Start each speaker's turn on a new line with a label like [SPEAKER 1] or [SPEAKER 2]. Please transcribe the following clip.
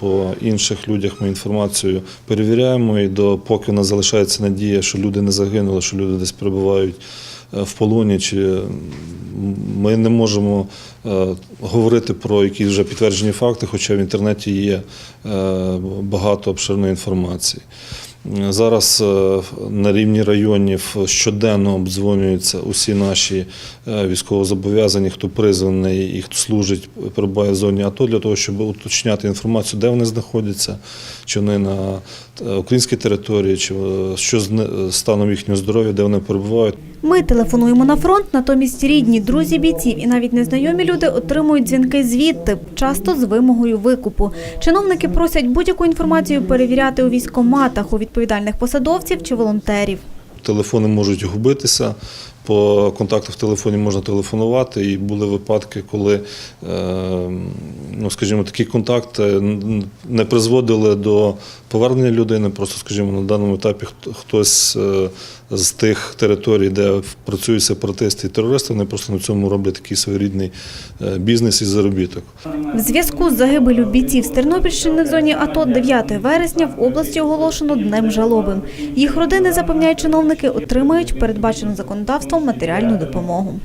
[SPEAKER 1] по інших людях ми інформацію перевіряємо. І до поки у нас залишається надія, що люди не загинули, що люди десь перебувають е, в полоні, чи ми не можемо е, говорити про якісь вже підтверджені факти, хоча в інтернеті є е, багато обширної інформації. Зараз е, на рівні районів щоденно обдзвонюються усі наші е, військовозобов'язані, хто призваний і хто служить, перебуває в зоні АТО, для того, щоб уточняти інформацію, де вони знаходяться, чи вони на е, українській території, чи що з станом їхнього здоров'я, де вони перебувають.
[SPEAKER 2] Ми телефонуємо на фронт, натомість рідні, друзі бійців і навіть незнайомі люди отримують дзвінки звідти, часто з вимогою викупу. Чиновники просять будь-яку інформацію перевіряти у військкоматах, у відповідальних посадовців чи волонтерів.
[SPEAKER 1] Телефони можуть губитися. По контакту в телефоні можна телефонувати, і були випадки, коли, е, ну скажімо, такі контакти не призводили до повернення людини. Просто, скажімо, на даному етапі хто- хтось е, з тих територій, де працюють сепаратисти і терористи, вони просто на цьому роблять такий своєрідний е, бізнес і заробіток.
[SPEAKER 2] В зв'язку з загибелю бійців з Тернопільщини в зоні АТО 9 вересня в області оголошено днем жалоби. Їх родини запевняють чиновники, отримають передбачену законодавством матеріальну допомогу.